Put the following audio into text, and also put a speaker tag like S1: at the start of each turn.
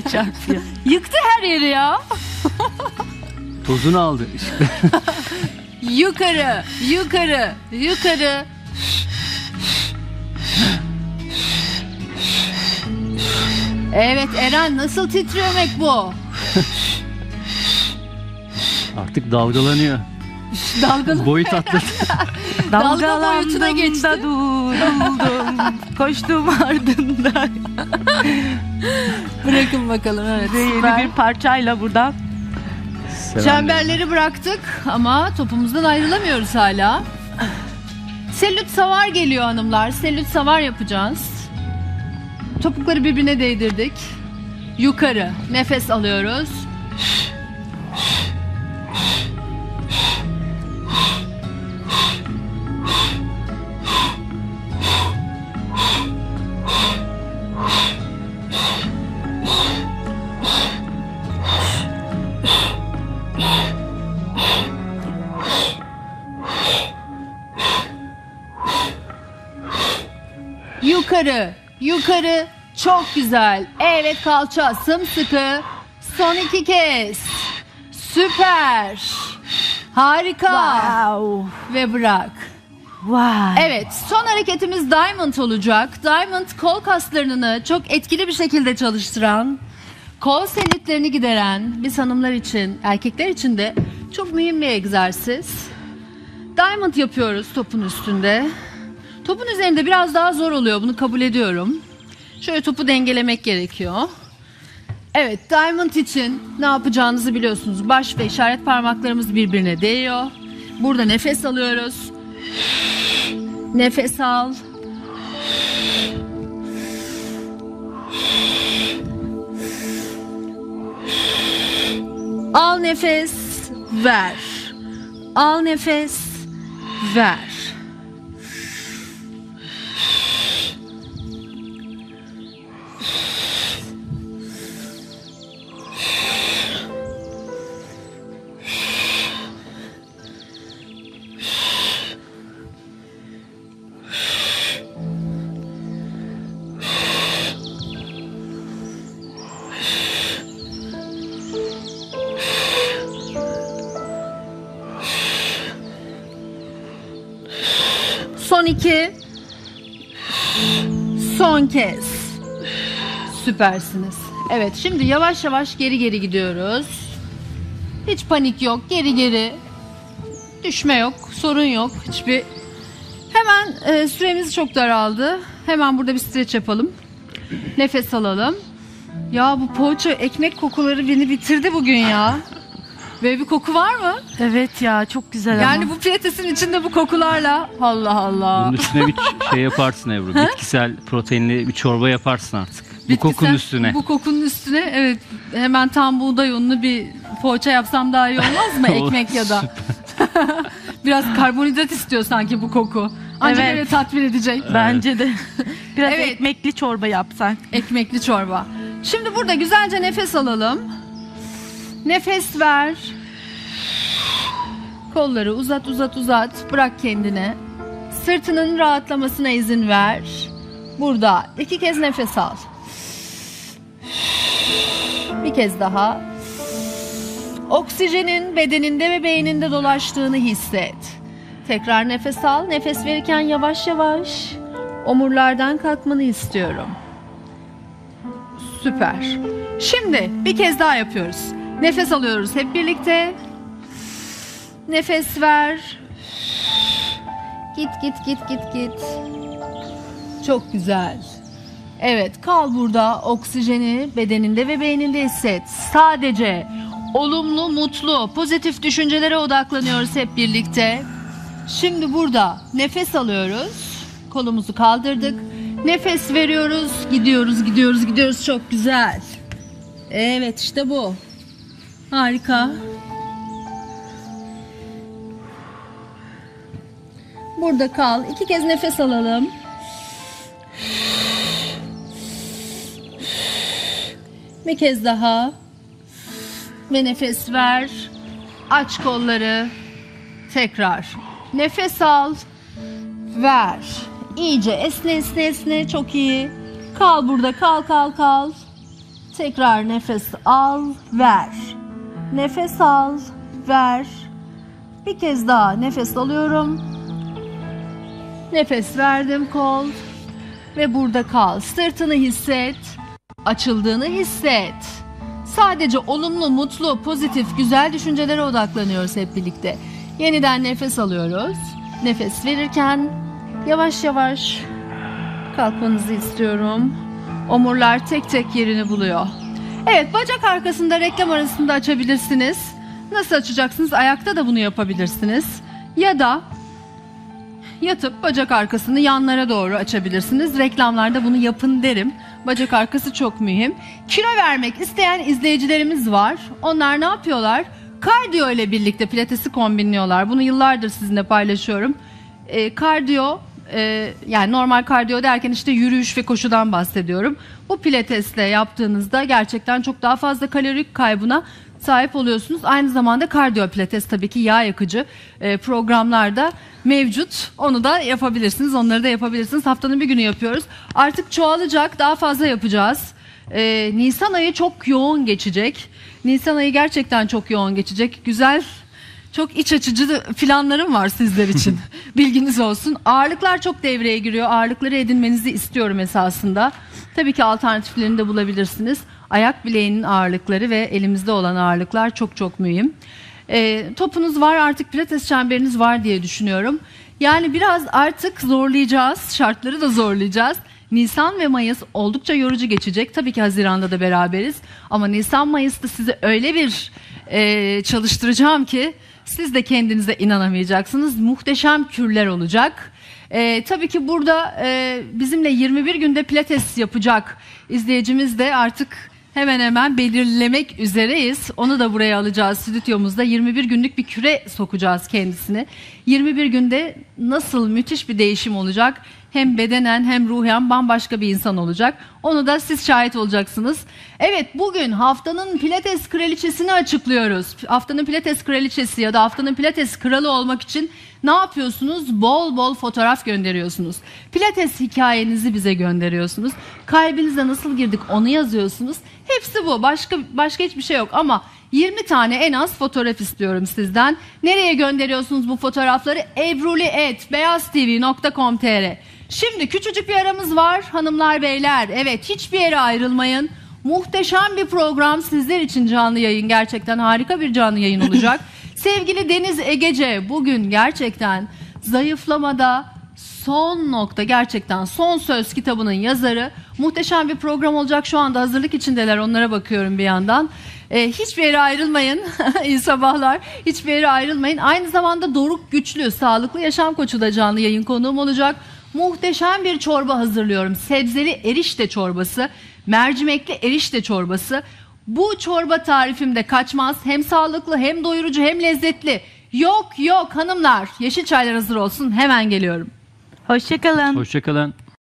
S1: çarpıyor.
S2: Yıktı her yeri ya.
S3: Tozunu aldı.
S2: Yukarı, yukarı, yukarı. Evet Eren nasıl titremek bu?
S3: Artık dalgalanıyor.
S2: Dalgalı.
S3: Boyut atladı.
S2: Dalga boyutuna geçti.
S1: Duruldum. Koştum ardından.
S2: Bırakın bakalım evet.
S1: Ve yeni bir parçayla buradan.
S3: Seven
S2: Çemberleri bıraktık ama topumuzdan ayrılamıyoruz hala. Selüt savar geliyor hanımlar. Selüt savar yapacağız. Topukları birbirine değdirdik. Yukarı nefes alıyoruz. Yukarı, yukarı. Çok güzel. Evet kalça sımsıkı. Son iki kez. Süper. Harika.
S1: Wow.
S2: Ve bırak.
S1: Vay.
S2: Evet son hareketimiz Diamond olacak. Diamond kol kaslarını çok etkili bir şekilde çalıştıran, kol selülitlerini gideren biz hanımlar için, erkekler için de çok mühim bir egzersiz. Diamond yapıyoruz topun üstünde. Topun üzerinde biraz daha zor oluyor bunu kabul ediyorum. Şöyle topu dengelemek gerekiyor. Evet Diamond için ne yapacağınızı biliyorsunuz. Baş ve işaret parmaklarımız birbirine değiyor. Burada nefes alıyoruz. Nefes al. Al nefes, ver. Al nefes, ver. Son iki. Son kez. Süpersiniz. Evet şimdi yavaş yavaş geri geri gidiyoruz. Hiç panik yok. Geri geri. Düşme yok. Sorun yok. Hiçbir Hemen e, süremiz çok daraldı. Hemen burada bir streç yapalım. Nefes alalım. Ya bu poğaça ekmek kokuları beni bitirdi bugün ya. Böyle bir koku var mı?
S1: Evet ya çok güzel
S2: Yani
S1: ama.
S2: bu pilatesin içinde bu kokularla Allah Allah.
S3: Bunun üstüne bir şey yaparsın Ebru. Bitkisel proteinli bir çorba yaparsın artık. Bu
S2: Bitkisel-
S3: kokunun üstüne.
S2: Bu kokunun üstüne evet hemen tam buğday unlu bir poğaça yapsam daha iyi olmaz mı? Ekmek ya da. Biraz karbonhidrat istiyor sanki bu koku. Ancak
S1: Evet.
S2: öyle tatmin edecek.
S1: Bence de. Biraz
S2: Evet.
S1: ekmekli çorba yapsak.
S2: Ekmekli çorba. Şimdi burada güzelce nefes alalım. Nefes ver. Kolları uzat uzat uzat. Bırak kendine. Sırtının rahatlamasına izin ver. Burada iki kez nefes al. Bir kez daha. Oksijenin bedeninde ve beyninde dolaştığını hisset. Tekrar nefes al. Nefes verirken yavaş yavaş omurlardan kalkmanı istiyorum. Süper. Şimdi bir kez daha yapıyoruz. Nefes alıyoruz hep birlikte. Nefes ver. Git git git git git. Çok güzel. Evet kal burada oksijeni bedeninde ve beyninde hisset. Sadece olumlu, mutlu, pozitif düşüncelere odaklanıyoruz hep birlikte. Şimdi burada nefes alıyoruz. Kolumuzu kaldırdık. Nefes veriyoruz. Gidiyoruz, gidiyoruz, gidiyoruz. Çok güzel. Evet işte bu. Harika. Burada kal. İki kez nefes alalım. Bir kez daha. Ve nefes ver. Aç kolları. Tekrar. Nefes al. Ver. İyice esne esne esne. Çok iyi. Kal burada. Kal kal kal. Tekrar nefes al, ver. Nefes al, ver. Bir kez daha nefes alıyorum. Nefes verdim kol ve burada kal. Sırtını hisset, açıldığını hisset. Sadece olumlu, mutlu, pozitif, güzel düşüncelere odaklanıyoruz hep birlikte. Yeniden nefes alıyoruz. Nefes verirken yavaş yavaş kalkmanızı istiyorum. Omurlar tek tek yerini buluyor. Evet, bacak arkasında reklam arasında açabilirsiniz. Nasıl açacaksınız? Ayakta da bunu yapabilirsiniz. Ya da yatıp bacak arkasını yanlara doğru açabilirsiniz. Reklamlarda bunu yapın derim. Bacak arkası çok mühim. Kilo vermek isteyen izleyicilerimiz var. Onlar ne yapıyorlar? Kardiyo ile birlikte pilatesi kombinliyorlar. Bunu yıllardır sizinle paylaşıyorum. E, kardiyo e, yani normal kardiyo derken işte yürüyüş ve koşudan bahsediyorum. Bu pilatesle yaptığınızda gerçekten çok daha fazla kalorik kaybına sahip oluyorsunuz. Aynı zamanda kardiyo pilates tabii ki yağ yakıcı e, programlarda mevcut. Onu da yapabilirsiniz. Onları da yapabilirsiniz. Haftanın bir günü yapıyoruz. Artık çoğalacak. Daha fazla yapacağız. E, Nisan ayı çok yoğun geçecek. Nisan ayı gerçekten çok yoğun geçecek. Güzel çok iç açıcı planlarım var sizler için. Bilginiz olsun. Ağırlıklar çok devreye giriyor. Ağırlıkları edinmenizi istiyorum esasında. Tabii ki alternatiflerini de bulabilirsiniz. Ayak bileğinin ağırlıkları ve elimizde olan ağırlıklar çok çok mühim. Ee, topunuz var artık pilates çemberiniz var diye düşünüyorum. Yani biraz artık zorlayacağız. Şartları da zorlayacağız. Nisan ve Mayıs oldukça yorucu geçecek. Tabii ki Haziran'da da beraberiz. Ama Nisan Mayıs'ta sizi öyle bir e, çalıştıracağım ki siz de kendinize inanamayacaksınız. Muhteşem kürler olacak. E, tabii ki burada e, bizimle 21 günde pilates yapacak izleyicimiz de artık hemen hemen belirlemek üzereyiz. Onu da buraya alacağız stüdyomuzda. 21 günlük bir küre sokacağız kendisini. 21 günde nasıl müthiş bir değişim olacak? Hem bedenen hem ruhen bambaşka bir insan olacak. Onu da siz şahit olacaksınız. Evet bugün haftanın pilates kraliçesini açıklıyoruz. Haftanın pilates kraliçesi ya da haftanın pilates kralı olmak için ne yapıyorsunuz? Bol bol fotoğraf gönderiyorsunuz. Pilates hikayenizi bize gönderiyorsunuz. Kalbinize nasıl girdik onu yazıyorsunuz. Hepsi bu. Başka başka hiçbir şey yok ama 20 tane en az fotoğraf istiyorum sizden. Nereye gönderiyorsunuz bu fotoğrafları? ebruli@beyaztv.com.tr. Şimdi küçücük bir aramız var hanımlar beyler. Evet hiçbir yere ayrılmayın. Muhteşem bir program sizler için canlı yayın. Gerçekten harika bir canlı yayın olacak. Sevgili Deniz Egece bugün gerçekten zayıflamada son nokta gerçekten son söz kitabının yazarı. Muhteşem bir program olacak şu anda hazırlık içindeler onlara bakıyorum bir yandan. Ee, hiçbir yere ayrılmayın. İyi sabahlar. Hiçbir yere ayrılmayın. Aynı zamanda Doruk Güçlü, sağlıklı yaşam koçu da canlı yayın konuğum olacak. Muhteşem bir çorba hazırlıyorum. Sebzeli erişte çorbası, mercimekli erişte çorbası. Bu çorba tarifimde kaçmaz. Hem sağlıklı hem doyurucu hem lezzetli. Yok yok hanımlar. Yeşil çaylar hazır olsun. Hemen geliyorum.
S1: Hoşçakalın.
S3: Hoşçakalın.